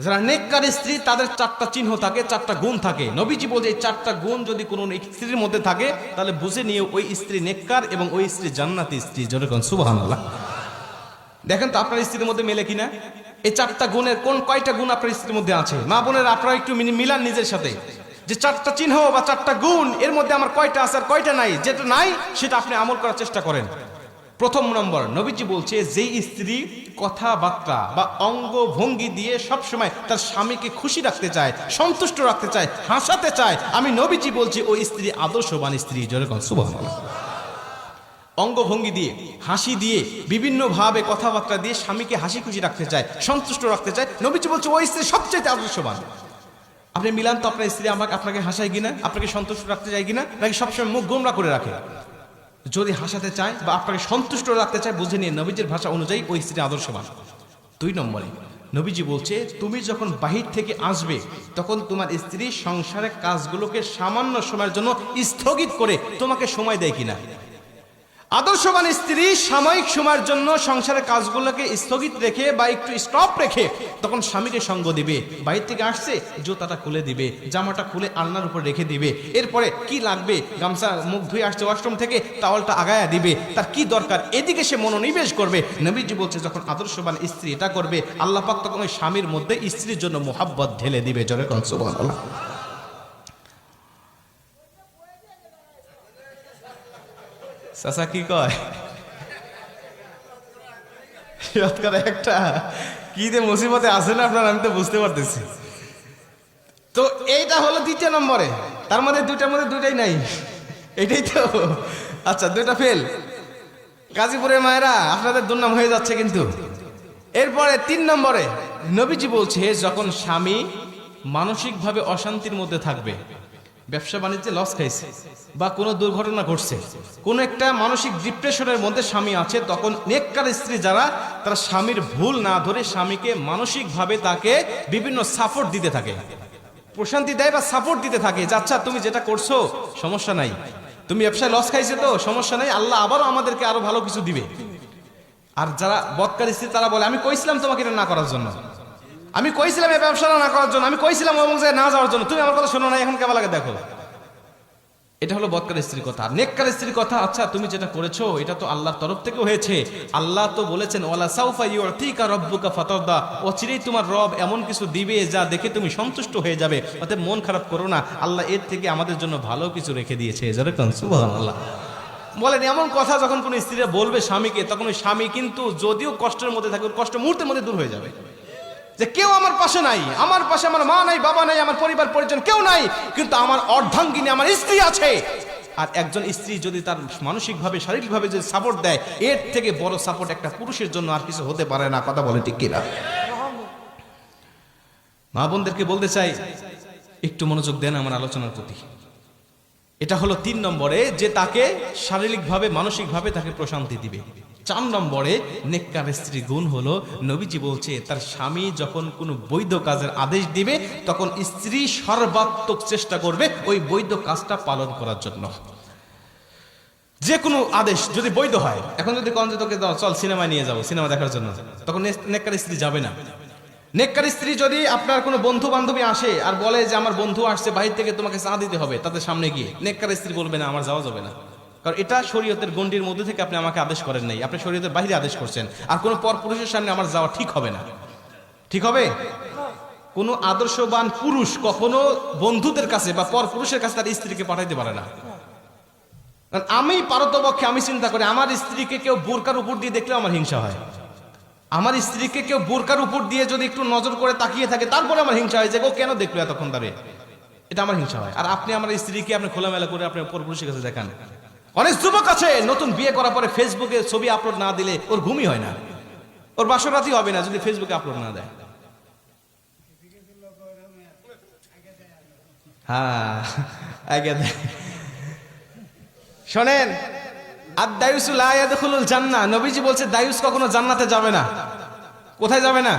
যারা নেককার স্ত্রী, তাদের চারটা চিহ্ন থাকে, চারটা গুণ থাকে। নবীজি বলছে এই চারটা গুণ যদি কোনো স্ত্রীর মধ্যে থাকে, তাহলে বুঝে নিয়ে ওই স্ত্রী নেককার এবং ওই স্ত্রী জান্নাতি স্ত্রী। যেরকম সুবহানাল্লাহ। দেখেন তো আপনার স্ত্রীর মধ্যে মেলে কিনা? এই চারটা গুণের কোন কয়টা গুণ আপনার স্ত্রীর মধ্যে আছে? মা বোনের, আপনারা একটু মিলান নিজের সাথে। যে চারটা চিহ্ন বা চারটা গুণ, এর মধ্যে আমার কয়টা আছে আর কয়টা নাই? যেটা নাই, সেটা আপনি আমল করার চেষ্টা করেন। প্রথম নম্বর, নবীজি বলছে, যেই স্ত্রী কথাবার্তা বা অঙ্গ ভঙ্গি দিয়ে সব সময় তার স্বামীকে খুশি রাখতে চায়, সন্তুষ্ট রাখতে চায়, হাসাতে চায়। আমি নবীজি বলছি, ওই স্ত্রী আদর্শবান স্ত্রী যেরকম সুবহানাল্লাহ। অঙ্গভঙ্গি দিয়ে, হাসি দিয়ে, বিভিন্নভাবে কথাবার্তা দিয়ে স্বামীকে হাসি খুশি রাখতে চায়, সন্তুষ্ট রাখতে চায়। নবীজি বলছে, ওই স্ত্রী সবচেয়ে আদর্শবান। আপনি মিলান তো আপনার স্ত্রী আমাকে, আপনাকে হাসায় কিনা? আপনাকে সন্তুষ্ট রাখতে চায় কিনা? নাকি সবসময় মুখ গোমরা করে রাখে? যদি হাসাতে চায় বা আপনাকে সন্তুষ্ট রাখতে চায়, বুঝে নিয়ে নবীজির ভাষা অনুযায়ী ওই স্ত্রী আদর্শবান। দুই নম্বরে, নবীজি বলছে, তুমি যখন বাহির থেকে আসবে, তখন তোমার স্ত্রী সংসারের কাজগুলোকে সামান্য সময়ের জন্য স্থগিত করে তোমাকে সময় দেয় কিনা? আদর্শবান স্ত্রী সাময়িক সময়ের জন্য সংসারের কাজগুলোকে স্থগিত রেখে বা একটু স্টপ রেখে তখন স্বামীকে সঙ্গ দিবে। বাইরে থেকে আসছে, জুতাটা খুলে দিবে, জামাটা খুলে আলনার উপর রেখে দিবে। এরপরে কি লাগবে? গামছা, মুখ ধুয়ে আসছে ওয়াশরুম থেকে টাওয়ালটা আগায়া দিবে। তার কি দরকার? এদিকে সে মনোনিবেশ করবে। নবীজি বলছে, যখন আদর্শবান স্ত্রী এটা করবে, আল্লাহ পাক তখন ওই স্বামীর মধ্যে স্ত্রীর জন্য মোহাব্বত ঢেলে দিবে। জোরে কোন চাচা কি কয়? একটা, কি যে মুসিবতে আছে না আপনার, আমি তো বুঝতে পারতেছি। তো এইটা হলো দ্বিতীয় নম্বরে। তার মধ্যে দুইটার মধ্যে দুইটাই নাই। এটাই তো। আচ্ছা দুইটা ফেল গাজীপুরের মায়েরা, আপনাদের দুর্নাম হয়ে যাচ্ছে কিন্তু। এরপরে তিন নম্বরে নবীজি বলছে, যখন স্বামী মানসিকভাবে অশান্তির মধ্যে থাকবে ব্যবসা বাণিজ্যে লস খাইছে বা কোনো দুর্ঘটনা ঘটছে। কোনো একটা মানসিক ডিপ্রেশনের মধ্যে স্বামী আছে, তখন নেককার স্ত্রী যারা, তারা স্বামীর ভুল না ধরে স্বামীকে মানসিকভাবে তাকে বিভিন্ন সাপোর্ট দিতে থাকে। প্রশান্তি দেয় বা সাপোর্ট দিতে থাকে যে আচ্ছা তুমি যেটা করছ, সমস্যা নাই। তুমি ব্যবসায় লস খাইছে তো, সমস্যা নাই। আল্লাহ আবারও আমাদেরকে আরও ভালো কিছু দিবে। আর যারা বৎকার স্ত্রী, তারা বলে, আমি কইছিলাম তোমাকে এটা না করার জন্য। আমি কইছিলাম এই ব্যবসাটা না করার জন্য, আমি কইছিলাম এবং যে না যাওয়ার জন্য। তুমি আমার কথা শোনো না এখন কেমন লাগে দেখো। এটা হলো বৎকার স্ত্রীর কথা, নেককার স্ত্রীর কথা। আচ্ছা তুমি যেটা করেছ, এটা তো আল্লাহর তরফ থেকে হয়েছে। আল্লাহ তো বলেছেন, ওয়ালা সাউফা ইউতিকা রব্বুকা ফাতাদা অচিরেই তোমার রব এমন কিছু দিবে যা দেখে তুমি সন্তুষ্ট হয়ে যাবে। অতএব মন খারাপ করো না, আল্লাহ এর থেকে আমাদের জন্য ভালো কিছু রেখে দিয়েছে। যেরকম সুবহানাল্লাহ। বলেন, এমন কথা যখন কোনো স্ত্রীরা বলবে স্বামীকে, তখন ওই স্বামী কিন্তু যদিও কষ্টের মধ্যে থাকে কষ্ট মুহূর্তের মধ্যে দূর হয়ে যাবে। যে কেউ আমার পাশে নাই, আমার পাশে আমার মা নাই, বাবা নাই, আমার পরিবার, পরিজন কেউ নাই, কিন্তু আমার অর্ধাঙ্গিনী, আমার স্ত্রী আছে। আর একজন স্ত্রী যদি তার মানসিকভাবে, শারীরিকভাবে যদি সাপোর্ট দেয়, এর থেকে বড় সাপোর্ট একটা পুরুষের জন্য আর কিছু হতে পারে না, কথা বলে ঠিক কিনা? মা বোনদেরকে বলতে চাই, একটু মনোযোগ দেন আমার আলোচনার প্রতি। এটা হলো তিন নম্বরে যে তাকে শারীরিকভাবে, মানসিকভাবে তাকে প্রশান্তি দিবে। চার নম্বরে নেককার স্ত্রী গুণ হলো, নবীজি বলছে, তার স্বামী যখন কোনো বৈধ কাজের আদেশ দিবে, তখন স্ত্রী সর্বাত্মক চেষ্টা করবে ওই বৈধ কাজটা পালন করার জন্য। যে কোনো আদেশ যদি বৈধ হয়, এখন যদি কন যে তোকে চল সিনেমায় নিয়ে যাব, সিনেমা দেখার জন্য, তখন নেককার স্ত্রী যাবে না। নেককার স্ত্রী যদি আপনার কোনো বন্ধু বান্ধবী আসে আর বলে যে, আমার বন্ধু আসছে, বাহির থেকে তোমাকে চা দিতে হবে, তাদের সামনে গিয়ে, নেককার স্ত্রী বলবে, না, আমার যাওয়া যাবে না। কারণ এটা শরীয়তের গণ্ডির মধ্যে থেকে আপনি আমাকে আদেশ করেন নাই। আপনি শরীয়তের বাইরে আদেশ করছেন। আর কোনো পর পুরুষের সামনে আমার যাওয়া ঠিক হবে না। ঠিক হবে? কোনো আদর্শবান পুরুষ কখনো বন্ধুদের কাছে বা পর পুরুষের কাছে তার স্ত্রীকে পাঠাইতে পারে না। কারণ আমি পারতপক্ষে আমি চিন্তা করি, আমার স্ত্রীকে কেউ বোরকার উপর দিয়ে দেখলেও আমার হিংসা হয়। আমার স্ত্রীকে কেউ বোরকার উপর দিয়ে যদি একটু নজর করে তাকিয়ে থাকে, তারপরে আমার হিংসা হয় যে, ও কেন দেখল এতক্ষণ ধরে এটা আমার হিংসা হয়। আর আপনি আমার স্ত্রীকে আপনি খোলামেলা করে আপনি পরপুরুষের কাছে দেখান। অনেক যুবক আছে, নতুন বিয়ে করার পরে ফেসবুকে ছবি আপলোড না দিলে ওর ঘুমই হয় না। ওর বাসরাতই হবে না যদি ফেসবুকে আপলোড না দেয়। হ্যাঁ আগে দেয় শোনেন আর দায়ুসুল আয়াদুল জান্না নবীজি বলছে, দায়ুস কখনো জান্নাতে যাবে না। কোথায় যাবে না?